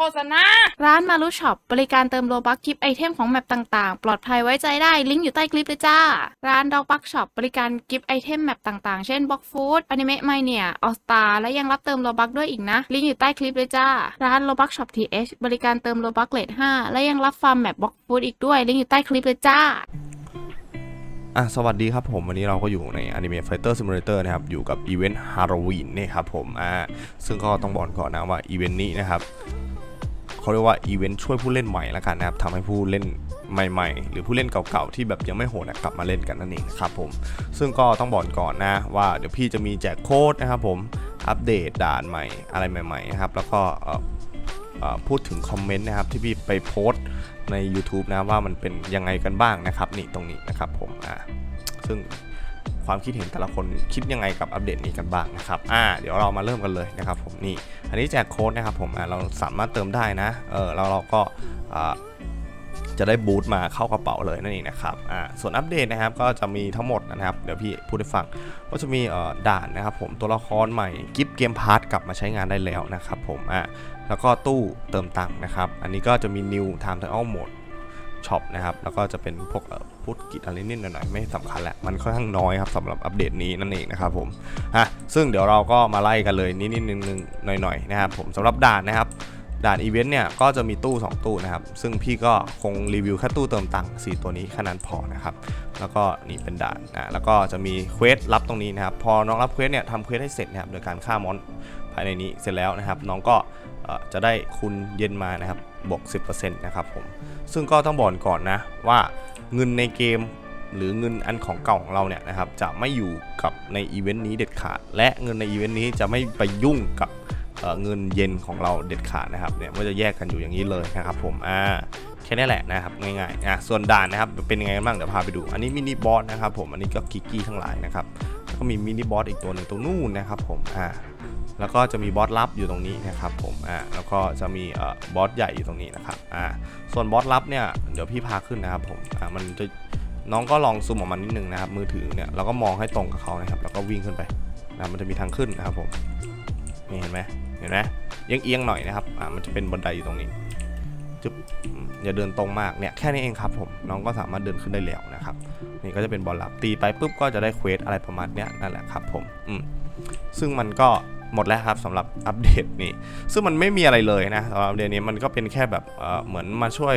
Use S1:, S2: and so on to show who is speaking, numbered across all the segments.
S1: ฆษณา
S2: ร้านมารุช็อปบริการเติมโลบักกิฟไอเทมของแมปต่างๆ ปลอดภัยไว้ใจได้ลิงก์อยู่ใต้คลิปเลยจ้า ร้านดอกบักช็อปบริการกิฟไอเทมแมปต่างๆ เช่นบ็อกฟูดอนิเมะไมเนียออสตาและยังรับเติมโลบักด้วยอีกนะ ลิงก์อยู่ใต้คลิปเลยจ้า ร้านโลบักช็อปทีเบริการเติมโลบักเลท5และยังรับฟาร์มแมปบ็อกฟูดอีกด้วย ลิงก์อยู่ใต้คลิปเลยจ้า
S3: อะสวัสดีครับผม วันนี้เราก็อยู่ใน Anime Fighter Simulator นะครับ อยู่กับอีเวนต์ฮาโลวีนนี่ครับผมอ่าซึ่งก็ต้องบอกก่อนนะว่าอีเวนต์นี้นะครับ เขาเรียกว่าอีเวนต์ช่วยผู้เล่นใหม่แล้วกันนะครับทำให้ผู้เล่นใหม่ ๆ หรือผู้เล่นเก่าๆที่แบบยังไม่โหดอะกลับมาเล่นกันนั่นเองนะครับผมซึ่งก็ต้องบอกก่อนนะว่าเดี๋ยวพี่จะมีแจกโค้ดนะครับผมอัปเดตด่านใหม่อะไรใหม่ๆนะครับแล้วก็พูดถึงคอมเมนต์นะครับที่พี่ไปโพสต์ใน YouTube นะว่ามันเป็นยังไงกันบ้างนะครับนี่ตรงนี้นะครับผมอ่าซึ่งความคิดเห็นแต่ละคนคิดยังไงกับอัปเดตนี้กันบ้างนะครับอ่าเดี๋ยวเรามาเริ่มกันเลยนะครับ นี่ อันนี้แจกโค้ดนะครับผมเราสามารถเติมได้นะ เออแล้วเราก็จะได้บูตมาเข้ากระเป๋าเลยนั่นเองนะครับ อ่า ส่วนอัปเดตนะครับก็จะมีทั้งหมดนะครับ เดี๋ยวพี่พูดให้ฟัง ก็จะมีด่านนะครับผม ตัวละครใหม่กิฟต์เกมพาร์ทกลับมาใช้งานได้แล้วนะครับผม อ่า แล้วก็ตู้เติมตังค์นะครับ อันนี้ก็จะมี New Time Trial Mode ช็อปนะครับ แล้วก็จะเป็นพวกพูดกิจอะไรนิดหน่อยไม่สำคัญแหละ มันค่อนข้างน้อยครับสำหรับอัปเดตนี้นั่นเองนะครับผมฮะซึ่งเดี๋ยวเราก็มาไล่กันเลยนิดๆนึงหน่อยๆนะครับผมสำหรับด่านนะครับ ด่านอีเวนต์เนี่ยก็จะมีตู้ 2 ตู้นะครับ ซึ่งพี่ก็คงรีวิวแค่ตู้เติมตังค์4ตัวนี้แค่นั้นพอนะครับ แล้วก็นี่เป็นด่านนะแล้วก็จะมีเควสรับตรงนี้นะครับ พอน้องรับเควสเนี่ยทำเควสให้เสร็จนะครับโดยการฆ่ามอนภายในนี้เสร็จแล้วนะครับ น้องก็จะได้คุณเย็นมานะครับ บวก 10%นะครับผม ซึ่งก็ต้องบอกก่อนนะว่าเงินในเกมหรือเงินอันของเก่าของเราเนี่ยนะครับจะไม่อยู่กับในอีเวนต์นี้เด็ดขาด และเงินในอีเวนต์นี้จะไม่ไปยุ่งกับเเงินเย็นของเราเด็ดขาดนะครับเนี่ยมันจะแยกกันอยู่อย่างนี้เลยนะครับผมอ่าแค่นี้แหละนะครับง่ายๆอะส่วนด่านนะครับเป็นยังไงกันบ้างเดี๋ยวพาไปดู อันนี้มินิบอสนะครับผมอันนี้ก็กิกกี้ทั้งหลายนะครับก็มีมินิบอสอีกตัวหนึ่งตรงนู่นนะครับผมอ่า แล้วก็จะมีบอสลับอยู่ตรงนี้นะครับผมอ่าแล้วก็จะมีเอ่อบอสใหญ่อยู่ตรงนี้นะครับอ่าส่วนบอสลับเนี่ยเดี๋ยวพี่พาขึ้นนะครับผมอ่ามันจะน้องก็ลองซูมออกมานิดนึงนะครับมือถือเนี่ยเราก็มองให้ตรงกับเขานะครับแล้วก็วิ่งขึ้นไปนะมันจะมีทางขึ้นนะครับผมนี่เห็นไหมเห็นไหมเอียงเอียงๆหน่อยนะครับอ่ามันจะเป็นบันไดอยู่ตรงนี้จึ๊บอืมอย่าเดินตรงมากเนี่ยแค่นี้เองครับผมน้องก็สามารถเดินขึ้นได้แล้วนะครับนี่ก็จะเป็นบอลลับตีไปปุ๊บก็จะได้เควสอะไรประมาณเนี้ยนั่นแหละครับผมอืมซึ่งมันก็ หมดแล้วครับสำหรับอัปเดตนี้ ซึ่งมันไม่มีอะไรเลยนะสำหรับอัปเดตนี้มันก็เป็นแค่แบบเเหมือนมาช่วย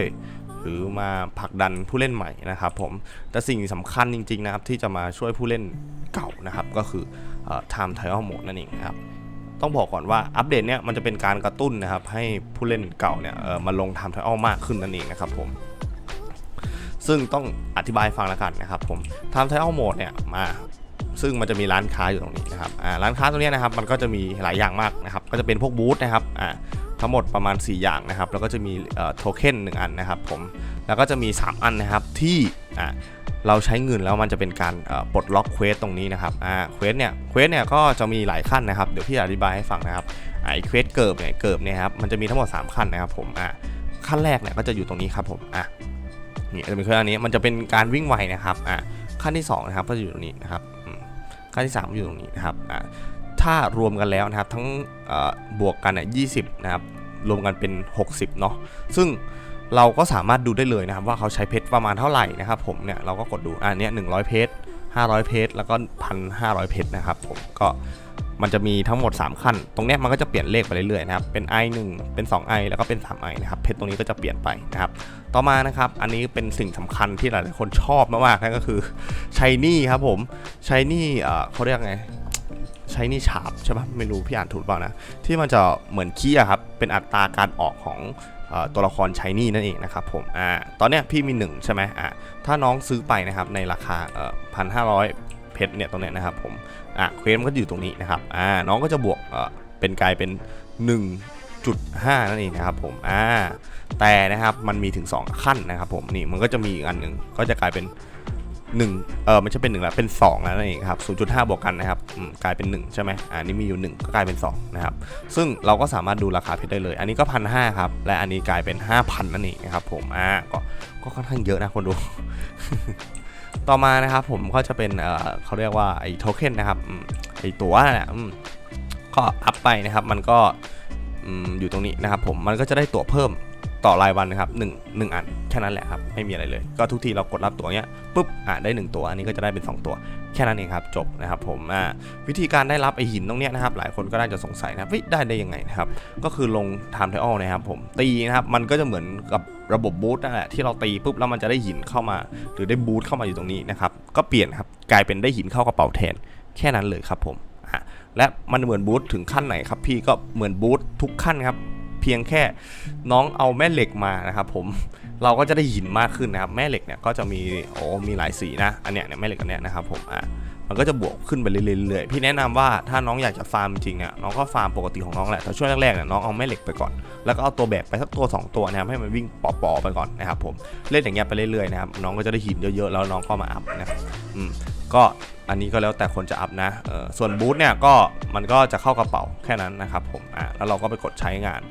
S3: หรือมาผลักดันผู้เล่นใหม่นะครับผมแต่สิ่งสำคัญจริงๆนะครับที่จะมาช่วยผู้เล่นเก่านะครับก็คืออ time trial mode นั่นเองครับต้องบอกก่อนว่าอัปเดตเนี้ยมันจะเป็นการกระตุ้นนะครับให้ผู้เล่นเก่าเนี่ยมาลง time trial มากขึ้นนั่นเองนะครับผมซึ่งต้องอธิบายฟังแล้วกันนะครับผม time trial mode เนี่ยมา ซึ่งมันจะมีร้านค้าอยู่ตรงนี้นะครับอ่าร้านค้าตรงนี้นะครับมันก็จะมีหลายอย่างมากนะครับก็จะเป็นพวกบูธนะครับอ่าทั้งหมดประมาณ 4 อย่างนะครับแล้วก็จะมีโทเค็นหนึ่งอันนะครับผมแล้วก็จะมี 3 อันนะครับที่อ่าเราใช้เงินแล้วมันจะเป็นการปลดล็อกเควสตรงนี้นะครับอ่าเควสเนี่ยเควสเนี่ยก็จะมีหลายขั้นนะครับเดี๋ยวพี่อธิบายให้ฟังนะครับไอ้เควสเกิบเนี่ยเกิบเนี่ยครับมันจะมีทั้งหมด 3 ขั้นนะครับผมอ่าขั้นแรกเนี่ยก็จะอยู่ตรงนี้ครับผมอะนี่จะเป็นเควสอันนี้มันจะเป็นการวิ่งไวนะครับอ่าขั้นที่สองนะครับก็จะอยู่ตรงนี้นะครับ ค่าที่ 3 อยู่ตรงนี้นะครับถ้ารวมกันแล้วนะครับทั้งบวกกันเนี่ยยีนะครับรวมกันเป็น 60เนาะซึ่งเราก็สามารถดูได้เลยนะครับว่าเขาใช้เพชรประมาณเท่าไหร่นะครับผมเนี่ยเราก็กดดูอันนี้100 เพชร500 เพชรแล้วก็ 1,500 เพชรนะครับผมก็ มันจะมีทั้งหมด 3 ขั้น ตรงเนี้ยมันก็จะเปลี่ยนเลขไปเรื่อยๆนะครับเป็น i 1 เป็น 2 i แล้วก็เป็น 3 i นะครับเพชรตรงนี้ก็จะเปลี่ยนไปนะครับต่อมานะครับอันนี้เป็นสิ่งสำคัญที่หลายๆคนชอบมากๆนั่นก็คือชายนี่ครับผมชายนี่เขาเรียกไงชายนี่ฉาบใช่ปะไม่รู้พี่อ่านถูกเปล่านะ ที่มันจะเหมือนขี้ครับ เป็นอัตราการออกของตัวละครชายนี่นั่นเองนะครับผมอ่าตอนเนี้ยพี่มี 1 ใช่ไหมอ่าถ้าน้องซื้อไปนะครับในราคาเอ่อพันห้าร้อยเพชรเนี่ยตรงเนี้ยนะครับผม อะเควสมันก็อยู่ตรงนี้นะครับอ่าน้องก็จะบวกเออเป็นกลายเป็น 1.5 นั่นเองนะครับผมอ่าแต่นะครับมันมีถึง 2 ขั้นนะครับผมนี่มันก็จะมีอีกอันหนึ่งก็จะกลายเป็น1เออไม่ใช่เป็น 1 แล้วเป็น 2 แล้วนั่นเองครับ 0.5 บวกกันนะครับกลายเป็น 1 ใช่ไหมอ่านี่มีอยู่ 1 ก็กลายเป็น 2 นะครับ ซึ่งเราก็สามารถดูราคาเพชรได้เลย อันนี้ก็พันห้าครับ และอันนี้กลายเป็น 5,000 นั่นเองนะครับผม อ่า ก็ ก็ค่อนข้างเยอะนะคนดู ต่อมานะครับผมก็จะเป็นเออเขาเรียกว่าไอ้โทเค็นนะครับไอ้ตัวนั่นแหละก็อัพไปนะครับมันก็อยู่ตรงนี้นะครับผมมันก็จะได้ตั๋วเพิ่มต่อรายวันนะครับหนึ่งหนึ่งอันแค่นั้นแหละครับไม่มีอะไรเลย ก็ทุกทีเรากดรับตั๋วเนี้ยปุ๊บอะได้หนึ่งตัวอันนี้ก็จะได้เป็นสองตัว แค่นั้นเองครับจบนะครับผมอ่าวิธีการได้รับไอหินตรงเนี้ยนะครับหลายคนก็น่าจะสงสัยนะครับได้ได้ยังไงนะครับก็คือลง time trial นะครับผมตีนะครับมันก็จะเหมือนกับ ระบบบูทนั่นแหละที่เราตีปุ๊บแล้วมันจะได้หินเข้ามา หรือได้บูทเข้ามาอยู่ตรงนี้นะครับก็เปลี่ยนครับกลายเป็นได้หินเข้ากระเป๋าแทนแค่นั้นเลยครับผมและมันเหมือนบูทถึงขั้นไหนครับพี่ก็เหมือนบูททุกขั้นครับเพียงแค่น้องเอาแม่เหล็กมานะครับผมเราก็จะได้หินมากขึ้นนะครับแม่เหล็กเนี่ยก็จะมีโอ้มีหลายสีนะอันเนี้ยเนี่ยแม่เหล็กอันเนี้ยนะครับผมอะ มันก็จะบวกขึ้นไปเรื่อยๆพี่แนะนำว่าถ้าน้องอยากจะฟาร์มจริงเนี่ยน้องก็ฟาร์มปกติของน้องแหละแต่ช่วงแรกๆเนี่ยน้องเอาแม่เหล็กไปก่อน แล้วก็เอาตัวแบกไปสักตัว 2 ตัวนะครับให้มันวิ่งปอๆไปก่อนนะครับผมเล่นอย่างเงี้ยไปเรื่อยๆนะครับน้องก็จะได้หินเยอะๆแล้วน้องก็มาอัพนะครับอืมก็อันนี้ก็แล้วแต่คนจะอัพนะเออส่วนบูทเนี่ยก็มันก็จะเข้ากระเป๋าแค่นั้นนะครับผมอะแล้วเราก็ไปกดใช้งาน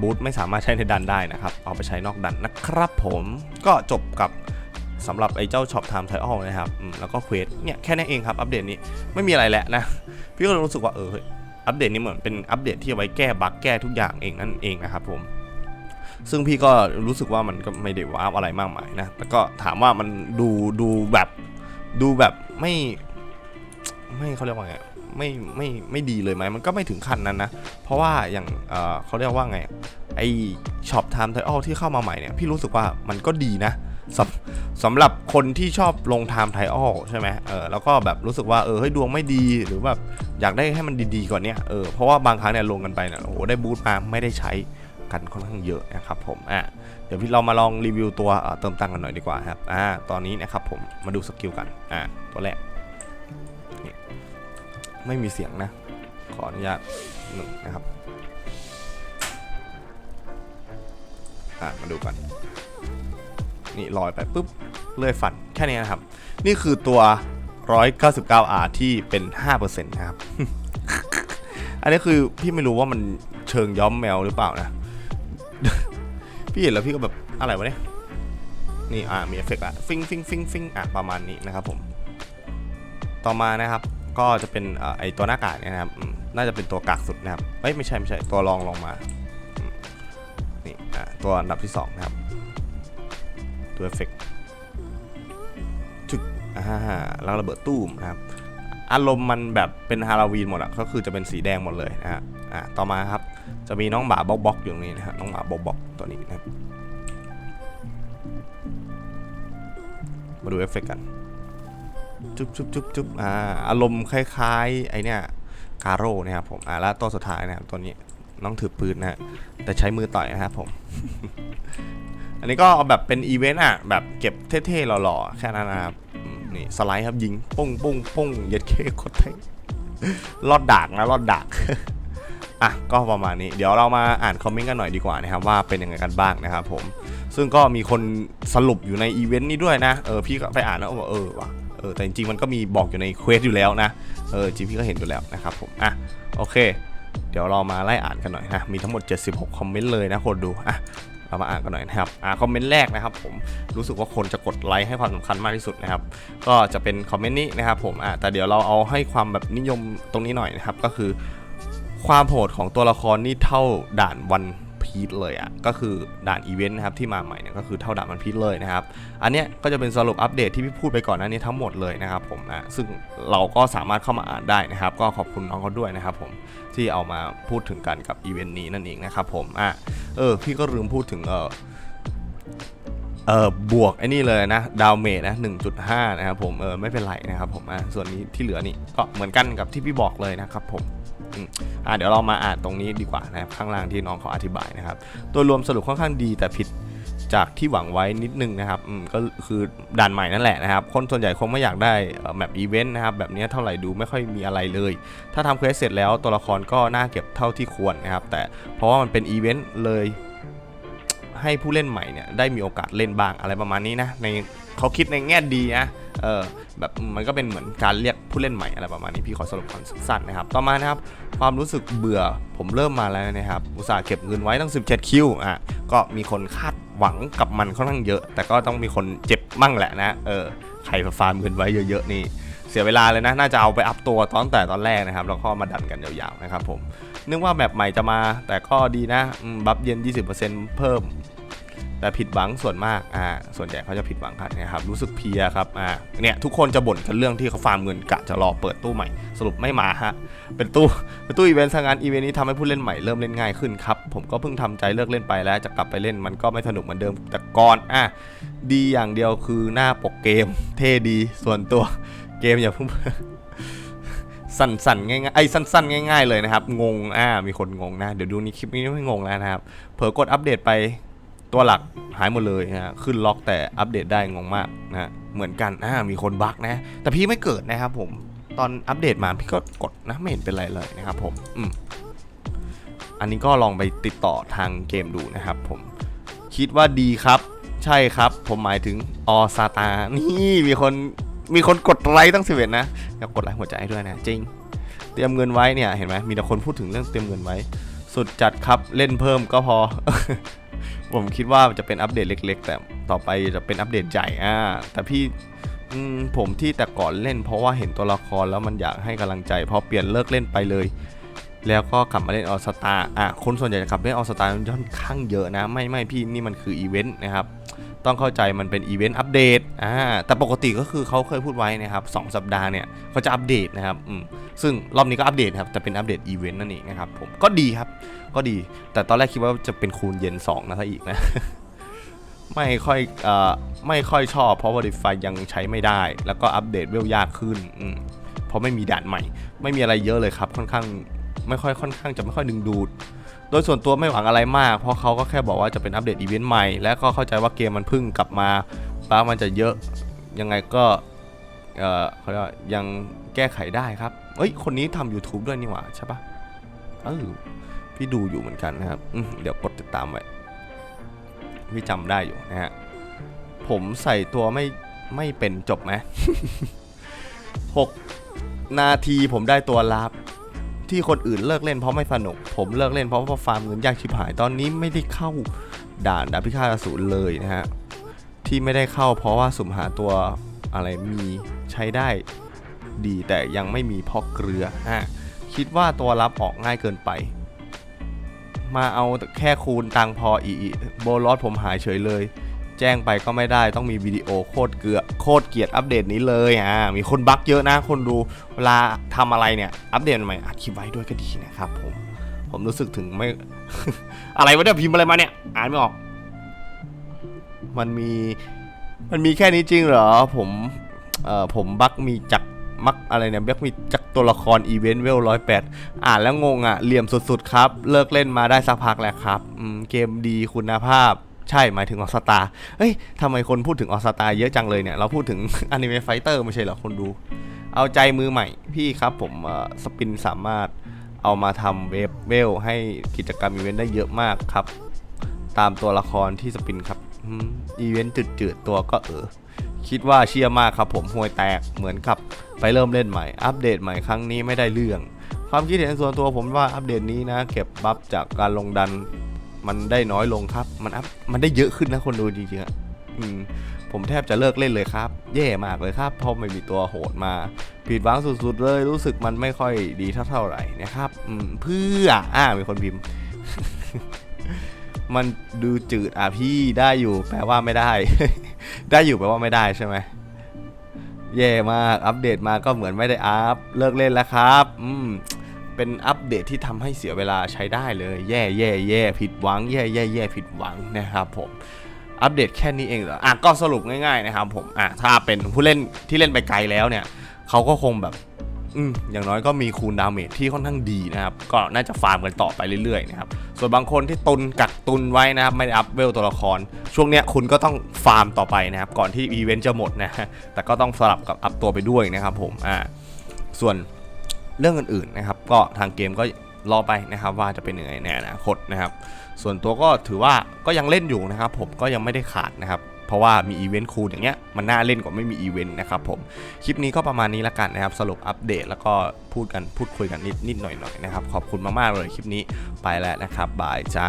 S3: บูทไม่สามารถใช้ในดันได้นะครับ เอาไปใช้นอกดันนะครับผมก็จบกับ สำหรับไอ้เจ้าช็อปไทม์ไทออลนะครับแล้วก็เควสเนี่ยแค่นั้นเองครับ อัปเดตนี้ไม่มีอะไรแหละนะ พี่ก็รู้สึกว่าเอออัปเดตนี้เหมือนเป็นอัปเดตที่เอาไว้แก้บั๊กแก้ทุกอย่างเองนั่นเองนะครับผมซึ่งพี่ก็รู้สึกว่ามันก็ไม่ได้ว้าวอะไรมากมายนะแต่ก็ถามว่ามันดูดูแบบดูแบบไม่ไม่เขาเรียกว่าไงไม่ไม่ไม่ดีเลยไหมมันก็ไม่ถึงขั้นนั้นนะ เพราะว่าอย่างเอ่อเขาเรียกว่าไงไอช็อปไทม์ไทออลที่เข้ามาใหม่เนี่ยพี่รู้สึกว่ามันก็ดีนะ สำสำหรับคนที่ชอบลงไทม์ไทออลใช่ไหมเออแล้วก็แบบรู้สึกว่าเออเฮ้ยดวงไม่ดีหรือแบบอยากได้ให้มันดีๆกว่าเนี้ยเออเพราะว่าบางครั้งเนี่ยลงกันไปเนี่ยโอ้โหได้บูทมาไม่ได้ใช้กันค่อนข้างเยอะนะครับผมอะเดี๋ยวพี่เรามาลองรีวิวตัวเติมตังกันหน่อยดีกว่าครับอ่าตอนนี้นะครับผมมาดูสกิลกันอ่าตัวแรกไม่มีเสียงนะ ขออนุญาตหนึ่งนะครับ อะมาดูกัน นี่ลอยไปปุ๊บเลื่อยฟันแค่นี้นะครับ นี่คือตัว 199R ที่เป็น 5%นะครับ อันนี้คือพี่ไม่รู้ว่ามันเชิงย้อมแมวหรือเปล่านะ พี่เห็นแล้วพี่ก็แบบอะไรวะเนี่ยนี่อะมีเอฟเฟกต์ละฟิงฟิงฟิงฟิงอะประมาณนี้นะครับผม ต่อมานะครับก็จะเป็นอไอตัวหน้ากากเนี่ยนะครับ น่าจะเป็นตัวกากสุดนะครับเอ้ยไม่ใช่ไม่ใช่ตัวรองลงมานี่อะตัวอันดับที่สองนะครับ ตัวเอฟเฟกต์จุดอ่าแล้วระเบิดตู้มนะครับ อารมณ์มันแบบเป็นฮาโลวีนหมดอะก็คือจะเป็นสีแดงหมดเลยนะฮะอะต่อมาครับ จะมีน้องหมาบ็อกบ็อกอยู่ตรงนี้นะฮะน้องหมาบ็อกบ็อกตัวนี้นะครับมาดูเอฟเฟกต์กันจุ๊บจุ๊บจุ๊บจุ๊บอ่าอารมณ์คล้ายๆไอเนี่ยคาโร่นะครับผมอ่าแล้วตัวสุดท้ายนะครับตัวนี้น้องถือปืนนะฮะแต่ใช้มือต่อยนะครับผม นนี้ก็เอาแบบเป็นอีเวนต์อะ แบบเก็บเท่ๆหล่อๆ แค่นั้นนะครับ นี่ สไลด์ครับยิงปุ้งปุ้งปุ้งเย็ดเคโคตรเท่รอดดากนะรอดดากอะก็ประมาณนี้เดี๋ยวเรามาอ่านคอมเมนต์กันหน่อยดีกว่านะครับว่าเป็นยังไงกันบ้างนะครับผมซึ่งก็มีคนสรุปอยู่ในอีเวนต์นี้ด้วยนะเออพี่ก็ไปอ่านแล้วบอกเออว่ะเออแต่จริงๆมันก็มีบอกอยู่ในเควสอยู่แล้วนะเออจริงพี่ก็เห็นอยู่แล้วนะครับผมอะโอเค เดี๋ยวเรามาไล่อ่านกันหน่อยนะมีทั้งหมด 76 คอมเมนต์เลยนะคนดูอะ เรามาอ่านกันหน่อยนะครับอ่าคอมเมนต์แรกนะครับ ผมรู้สึกว่าคนจะกดไลค์ให้ความสำคัญมากที่สุดนะครับ ก็จะเป็นคอมเมนต์นี้นะครับ ผมอ่าแต่เดี๋ยวเราเอาให้ความแบบนิยมตรงนี้หน่อยนะครับ ก็คือ ความโหดของตัวละครนี่เท่าด่านวัน พีทเลยอะ่ะก็คือด่านอีเวนต์นะครับที่มาใหม่เนี่ยก็คือเท่าด่านวันพีทเลยนะครับ อันเนี้ยก็จะเป็นสรุปอัปเดตที่พี่พูดไปก่อนหน้านี้ทั้งหมดเลยนะครับผมนะซึ่งเราก็สามารถเข้ามาอ่านได้นะครับ ก็ขอบคุณน้องเขาด้วยนะครับผมที่เอามาพูดถึงกันกับอีเวนต์นี้นั่นเองนะครับผมอะเออพี่ก็ลืมพูดถึงเออเออบวกไอ้นี่เลยนะดาวเมจนะ1.5 นะครับผมเออไม่เป็นไรนะครับผมอะส่วนนี้ที่เหลือนี่ก็เหมือนกันกับที่พี่บอกเลยนะครับผม อะเดี๋ยวเรามาอ่านตรงนี้ดีกว่านะครับข้างล่างที่น้องเขาอธิบายนะครับโดยรวมสรุปค่อนข้างดีแต่ผิดจากที่หวังไว้นิดนึงนะครับก็คือด่านใหม่นั่นแหละนะครับ คนส่วนใหญ่คงไม่อยากได้แมปอีเวนต์นะครับ แบบนี้เท่าไหร่ดูไม่ค่อยมีอะไรเลย ถ้าทำเควสเสร็จแล้วตัวละครก็น่าเก็บเท่าที่ควรนะครับ แต่เพราะว่ามันเป็นอีเวนต์เลย ให้ผู้เล่นใหม่เนี่ยได้มีโอกาสเล่นบ้างอะไรประมาณนี้นะในเขาคิดในแง่ดีนะ เออแบบมันก็เป็นเหมือนการเรียกผู้เล่นใหม่อะไรประมาณนี้พี่ขอสรุปความสั้นๆนะครับต่อมานะครับความรู้สึกเบื่อผมเริ่มมาแล้วนะครับอุตส่าห์เก็บเงินไว้ตั้ง 17 คิวอะก็มีคนคาดหวังกับมันค่อนข้างเยอะ แต่ก็ต้องมีคนเจ็บมั่งแหละนะเออใครฟาร์มเงินไว้เยอะๆนี่เสียเวลาเลยนะ น่าจะเอาไปอัพตัวตอนแต่ตอนแรกนะครับ แล้วก็มาดันกันยาวๆนะครับผม นึกว่าแบบใหม่จะมา แต่ก็ดีนะ บัฟเย็น 20%เพิ่ม แต่ผิดหวังส่วนมากอ่าส่วนใหญ่เขาจะผิดหวังกันนะครับรู้สึกเพียครับอ่าเนี่ยทุกคนจะบ่นกันเรื่องที่เขาฟาร์มเงินกะจะรอเปิดตู้ใหม่ สรุปไม่มาฮะเป็นตู้เป็นตู้อีเวนต์ซะงั้นอีเวนต์นี้ทำให้ผู้เล่นใหม่เริ่มเล่นง่ายขึ้นครับผมก็เพิ่งทำใจเลิกเล่นไปแล้วจะกลับไปเล่นมันก็ไม่สนุกเหมือนเดิมแต่ก่อนอะดีอย่างเดียวคือหน้าปกเกม เท่ดีส่วนตัวเกมอย่าเพิ่งสั่นๆง่ายๆไอ้สั้นๆง่าย ๆเลยนะครับงงอ่ามีคนงงนะเดี๋ยวดูนี้คลิปนี้ไม่งงแล้วนะครับเผลอกดอัปเดตไป ตัวหลักหายหมดเลยนะฮะขึ้นล็อกแต่อัปเดตได้งงมากนะฮะเหมือนกันอ่ามีคนบั๊กนะ แต่พี่ไม่เกิดนะครับผมตอนอัปเดตมาพี่ก็กดนะไม่เห็นเป็นไรเลยนะครับผมอืมอันนี้ก็ลองไปติดต่อทางเกมดูนะครับผมคิดว่าดีครับ ใช่ครับ ผมหมายถึงออซาตานี่มีคนมีคนกดไลค์ตั้งสิบเอ็ดนะอยากกดไลค์หัวใจด้วยนะจริง เตรียมเงินไว้เนี่ยเห็นไหมมีแต่คนพูดถึงเรื่องเตรียมเงินไว้ สุดจัดครับเล่นเพิ่มก็พอ ผมคิดว่าจะเป็นอัปเดตเล็ก ๆ แต่ต่อไปจะเป็นอัปเดตใหญ่อ่าแต่พี่ผมที่แต่ก่อนเล่น เพราะว่าเห็นตัวละครแล้วมันอยากให้กำลังใจพอเปลี่ยนเลิกเล่นไปเลย แล้วก็กลับมาเล่นออสตาอะคนส่วนใหญ่จะกลับเล่นออสตาค่อนข้างเยอะนะ ไม่ไม่พี่นี่มันคืออีเวนต์นะครับ ต้องเข้าใจมันเป็นอีเวนต์อัปเดตอ่าแต่ปกติก็คือเขาเคยพูดไว้นะครับสองสัปดาห์เนี่ยเขาจะอัปเดตนะครับอืมซึ่งรอบนี้ก็อัปเดตครับแต่เป็นอัปเดตอีเวนต์นั่นเองนะครับผมก็ดีครับก็ดี แต่ตอนแรกคิดว่าจะเป็นคูณเย็น2นะถ้าอีกนะไม่ค่อยเอ่อไม่ค่อยชอบเพราะว่า Modify ยังใช้ไม่ได้ แล้วก็อัปเดตเวลยากขึ้นอืมเพราะไม่มีด่านใหม่ ไม่มีอะไรเยอะเลยครับค่อนข้างไม่ค่อยค่อนข้างจะไม่ค่อยดึงดูด โดยส่วนตัวไม่หวังอะไรมาก เพราะเขาก็แค่บอกว่าจะเป็นอัปเดตอีเวนต์ใหม่ และก็เข้าใจว่าเกมมันเพิ่งกลับมาป้ามันจะเยอะยังไงก็เออเขาเรียกว่ายังแก้ไขได้ครับ เอ้ย คนนี้ทำ YouTube ด้วยนี่หว่าใช่ปะเออพี่ดูอยู่เหมือนกันนะครับ เดี๋ยวกดติดตามไว้ พี่จำได้อยู่นะฮะ ผมใส่ตัวไม่ไม่เป็นจบไหมหกนาทีผมได้ตัวลับ ที่คนอื่นเลิกเล่นเพราะไม่สนุก ผมเลิกเล่นเพราะว่าฟาร์มเงินยากชิบหาย ตอนนี้ไม่ได้เข้าด่านดาบพิฆาตอสูรเลยนะฮะ ที่ไม่ได้เข้าเพราะว่าสุ่มหาตัวอะไรมีใช้ได้ดีแต่ยังไม่มีเพราะเกลือฮะคิดว่าตัวรับออกง่ายเกินไป มาเอาแค่คูณตังพออีอีโบลอสผมหายเฉยเลย แจ้งไปก็ไม่ได้ต้องมีวิดีโอโคตรเกลือโคตรเกลียดอัปเดตนี้เลยอะมีคนบั๊กเยอะนะคนดูเวลาทำอะไรเนี่ยอัปเดตใหม่อัดคลิปไว้ด้วยก็ดีนะครับผมผมรู้สึกถึงไม่ อะไรวะเนี่ยพิมพ์อะไรมาเนี่ย อ่านไม่ออก มันมี มันมีแค่นี้จริงเหรอ ผมเอ่อผมบักมีจักมักอะไรเนี่ยบักมีจักตัวละครอีเวนต์เวลร้อยแปดอ่านแล้วงงอะเหลี่ยมสุดๆครับ เลิกเล่นมาได้สักพักแล้วครับเกมดีคุณภาพ ใช่หมายถึงออสตาเฮ้ยทำไมคนพูดถึงออสตาเยอะจังเลยเนี่ย เราพูดถึงอนิเมะไฟเตอร์ไม่ใช่เหรอคนดู เอาใจมือใหม่พี่ครับผมสปินสามารถเอามาทำเวฟเวลให้กิจกรรมอีเวนต์ได้เยอะมากครับ ตามตัวละครที่สปินครับอีเวนต์จืดๆตัวก็เออคิดว่าเชียร์มากครับผมห่วยแตกเหมือนกับไปเริ่มเล่นใหม่ อัปเดตใหม่ครั้งนี้ไม่ได้เรื่อง ความคิดเห็นส่วนตัวผมว่าอัปเดตนี้นะ เก็บบัฟจากการลงดัน มันได้น้อยลงครับ มันอัพมันได้เยอะขึ้นนะคนดูจริงๆอะผมแทบจะเลิกเล่นเลยครับ แย่มากเลยครับเพราะไม่มีตัวโหดมา ผิดหวังสุดๆเลย รู้สึกมันไม่ค่อยดีเท่าเท่าไหร่นะครับเพื่ออ่ามีคนพิมพ์ มันดูจืดอะพี่ได้อยู่ แปลว่าไม่ได้ ได้อยู่แปลว่าไม่ได้ใช่ไหมแย่มากอัปเดตมาก็เหมือนไม่ได้อัพเลิกเล่นแล้วครับ อืม เป็นอัปเดตที่ทำให้เสียเวลาใช้ได้เลย แย่แย่แย่ผิดหวัง แย่แย่แย่ผิดหวังนะครับผมอัปเดตแค่นี้เองเหรออะก็สรุปง่ายๆนะครับผมอะถ้าเป็นผู้เล่นที่เล่นไปไกลแล้วเนี่ยเขาก็คงแบบอืมอย่างน้อยก็มีคูณดาเมจที่ค่อนข้างดีนะครับ ก็น่าจะฟาร์มกันต่อไปเรื่อยๆนะครับ ส่วนบางคนที่ตุนกักตุนไว้นะครับ ไม่ได้อัพเวลตัวละคร ช่วงเนี้ยคุณก็ต้องฟาร์มต่อไปนะครับ ก่อนที่อีเวนต์จะหมดนะฮะแต่ก็ต้องสลับกับอัพตัวไปด้วยนะครับผม อ่า ส่วน เรื่องอื่นๆนะครับ ก็ทางเกมก็รอไปนะครับว่าจะเป็นยังไงในอนาคตนะครับ ส่วนตัวก็ถือว่าก็ยังเล่นอยู่นะครับ ผมก็ยังไม่ได้ขาดนะครับเพราะว่ามีอีเวนต์คูลอย่างเงี้ยมันน่าเล่นกว่าไม่มีอีเวนต์นะครับผมคลิปนี้ก็ประมาณนี้ละกันนะครับ สรุปอัปเดตแล้วก็พูดกันพูดคุยกันนิดนิดหน่อยหน่อยๆนะครับ ขอบคุณมากๆเลยคลิปนี้ไปแล้วนะครับบายจ้า